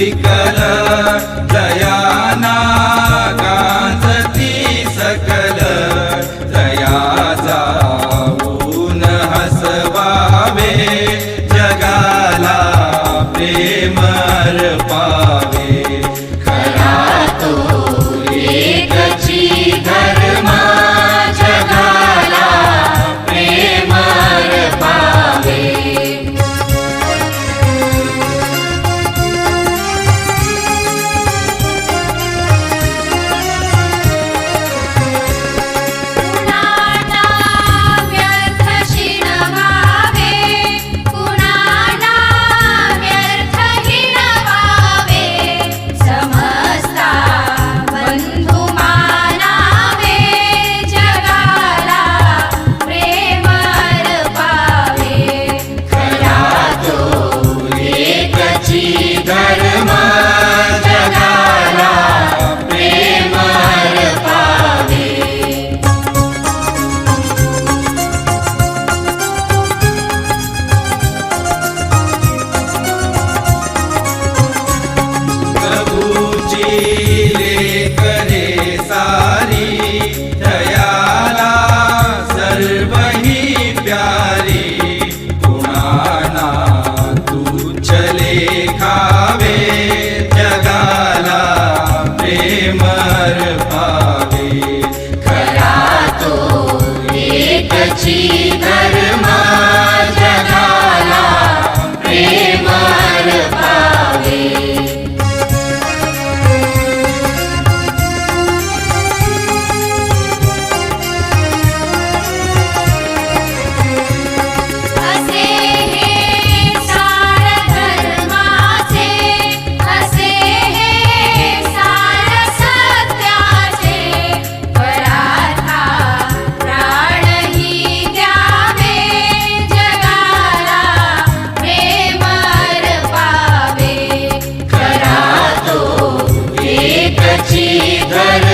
विकल जयाना गांजती सकल जयाचा ऊन हसवावे Caramba! it.